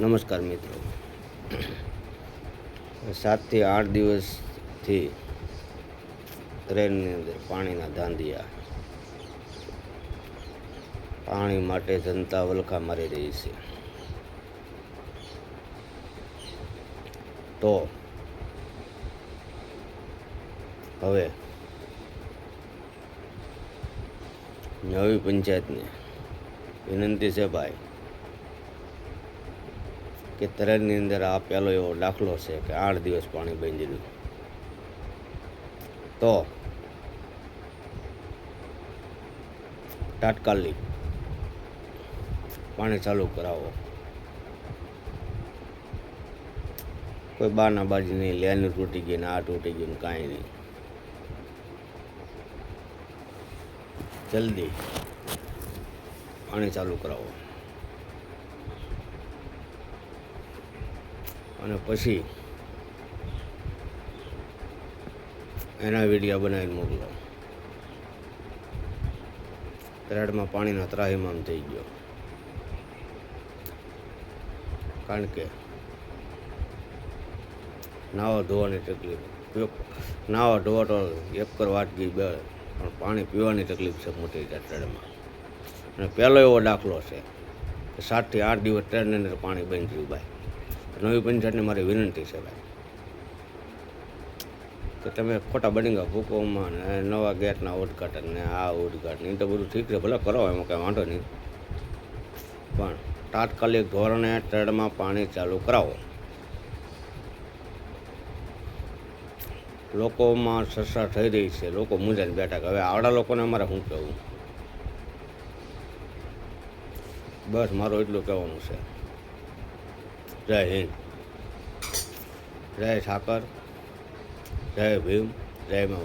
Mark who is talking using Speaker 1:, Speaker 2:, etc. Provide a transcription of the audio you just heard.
Speaker 1: નમસ્કાર મિત્રો. સાતથી આઠ દિવસથી ટ્રેનની અંદર પાણીના ધાંધિયા પાણી માટે જનતા વલખા મારી રહી છે. તો હવે નવી પંચાયતને વિનંતી છે ભાઈ કે તરણની અંદર આ પહેલો એવો દાખલો છે કે આઠ દિવસ પાણી બંધ દીધું. તો તાત્કાલિક પાણી ચાલુ કરાવો. કોઈ બાના બાજી નહીં લેનું તૂટી ગયું ને આ તૂટી ગયું ને કાંઈ નહીં. જલ્દી પાણી ચાલુ કરાવો. અને પછી એના વિડીયા બનાવીને મોકલો. ત્રેડમાં પાણીના ત્રાહીમામ થઈ ગયો. કારણ કે નાવા ધોવાની તકલીફ નાવા ધોવા તો એક કર વાટકી બે, પણ પાણી પીવાની તકલીફ છે મોટી ત્રેડમાં અને પહેલો એવો દાખલો છે કે સાતથી આઠ દિવસ ટ્રેનની અંદર પાણી બંધ થયું ભાઈ નવી પંચાયતને મારી વિનંતી છે ભાઈ. કે તમે ખોટા બડિંગા ફૂકોમાં ને નવા ગેટના ઉદઘાટન ને આ ઉદઘાટન એ તો બધું ઠીક છે, ભલે કરો એમાં કાંઈ વાંધો નહીં. પણ તાત્કાલિક ધોરણે ટ્રેડમાં પાણી ચાલુ કરાવો. લોકોમાં ચર્ચા થઈ રહી છે, લોકો મૂંઝાઈને બેઠા કે હવે આવડા લોકોને અમારે શું કહેવું? બસ મારું એટલું કહેવાનું છે. જય હિન્દ. જય ઠાકર. જય ભીમ. જય મા